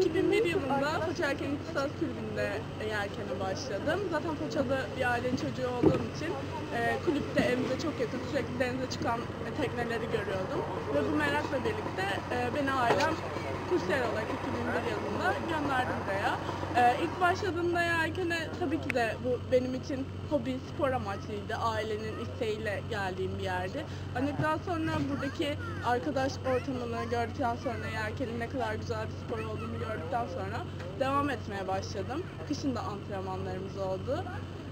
2001 yılında Foça Erken İktisat Kulübü'nde yelkene başladım. Zaten Foça'da bir ailenin çocuğu olduğum için e, kulüpte evimize çok yakın sürekli denize çıkan tekneleri görüyordum. Ve bu merakla birlikte e, beni ailem kursiyer olarak 2001 yılında gönderdi buraya. E, ilk başladığımda yelkene tabii ki de bu benim için hobi, spor amaçlıydı. Ailenin isteğiyle geldiğim bir yerdi. Ancak daha sonra buradaki arkadaş ortamını gördükten sonra yelkenin ne kadar güzel bir spor olduğunu gördükten sonra devam etmeye başladım. Kışın da antrenmanlarımız oldu.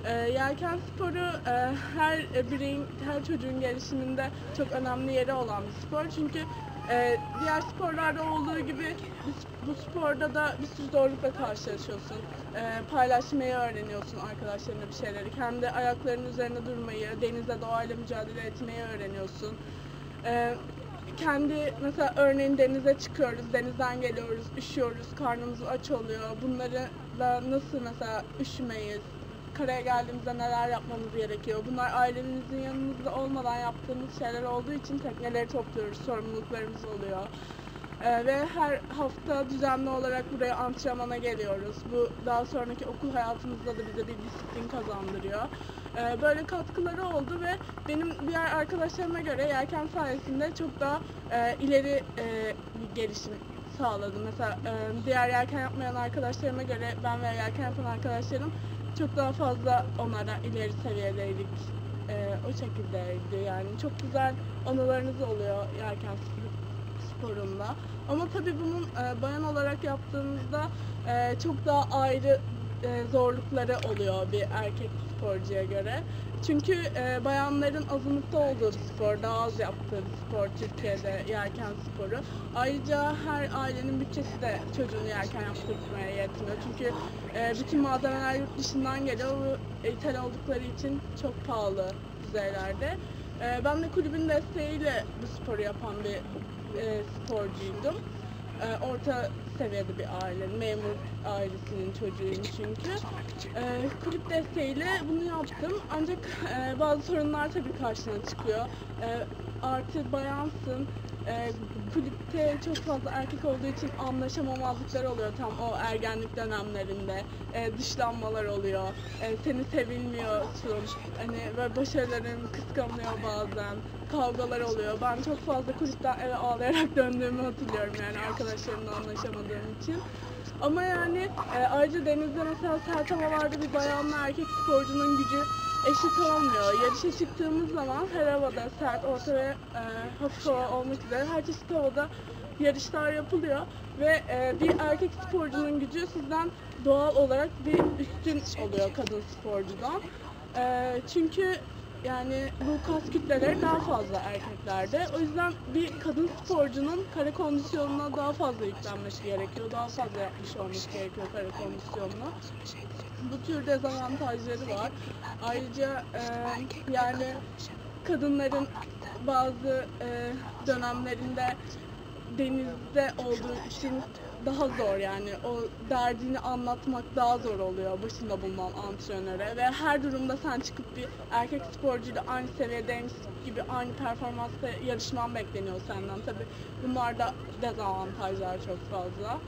Ee, yelken sporu e, her bireyin, her çocuğun gelişiminde çok önemli yeri olan bir spor. Çünkü e, diğer sporlarda olduğu gibi bu, sporda da bir sürü zorlukla karşılaşıyorsun. E, paylaşmayı öğreniyorsun arkadaşlarına bir şeyleri. Kendi ayaklarının üzerinde durmayı, denizde doğayla mücadele etmeyi öğreniyorsun. E, kendi mesela örneğin denize çıkıyoruz, denizden geliyoruz, üşüyoruz, karnımız aç oluyor. Bunları da nasıl mesela üşümeyiz, karaya geldiğimizde neler yapmamız gerekiyor. Bunlar ailemizin yanımızda olmadan yaptığımız şeyler olduğu için tekneleri topluyoruz, sorumluluklarımız oluyor. Ee, ve her hafta düzenli olarak buraya antrenmana geliyoruz. Bu daha sonraki okul hayatımızda da bize bir disiplin kazandırıyor. Ee, böyle katkıları oldu ve benim diğer arkadaşlarıma göre yelken sayesinde çok daha e, ileri e, bir gelişim sağladım. Mesela e, diğer yelken yapmayan arkadaşlarıma göre ben ve yelken yapan arkadaşlarım çok daha fazla onlardan ileri seviyedeydik. E, o şekildeydi yani. Çok güzel anılarınız oluyor yelken sporunda. Ama tabii bunun e, bayan olarak yaptığınızda e, çok daha ayrı e, zorlukları oluyor bir erkek sporcuya göre. Çünkü e, bayanların azınlıkta olduğu spor, daha az yaptığı spor Türkiye'de yelken sporu. Ayrıca her ailenin bütçesi de çocuğunu yelken yaptırmaya yetmiyor. Çünkü e, bütün malzemeler yurt dışından geliyor. Bu ithal oldukları için çok pahalı düzeylerde. E, ben de kulübün desteğiyle bu sporu yapan bir e, sporcuydum. E, orta seviyede bir aile, memur ailesinin çocuğuyum çünkü. E, kulüp desteğiyle bunu yaptım. Ancak e, bazı sorunlar tabii karşına çıkıyor. E, artı bayansın, e, kulüpte çok fazla erkek olduğu için anlaşamamazlıklar oluyor tam o ergenlik dönemlerinde. E, dışlanmalar oluyor. E, seni sevilmiyorsun. Hani böyle başarıların kıskanılıyor bazen. Kavgalar oluyor. Ben çok fazla kulüpten eve ağlayarak döndüğümü hatırlıyorum yani arkadaşlarımla anlaşamadığım için. Ama yani e, ayrıca denizde mesela sert havalarda bir bayanla erkek sporcunun gücü eşit olmuyor. Yarışa çıktığımız zaman her havada sert, orta ve e, hafif hava olmak üzere her çeşit havada yarışlar yapılıyor ve e, bir erkek sporcunun gücü sizden doğal olarak bir üstün oluyor kadın sporcudan. E, çünkü yani bu kas kütleleri daha fazla erkeklerde. O yüzden bir kadın sporcunun kara kondisyonuna daha fazla yüklenmesi gerekiyor. Daha fazla yapmış olması gerekiyor kara kondisyonuna. Bu tür dezavantajları var. Ayrıca e, yani kadınların bazı e, dönemlerinde denizde olduğu için daha zor yani. O derdini anlatmak daha zor oluyor başında bulunan antrenöre. Ve her durumda sen çıkıp bir erkek sporcuyla aynı seviyedeymiş gibi aynı performansta yarışman bekleniyor senden. Tabi bunlar da dezavantajlar çok fazla.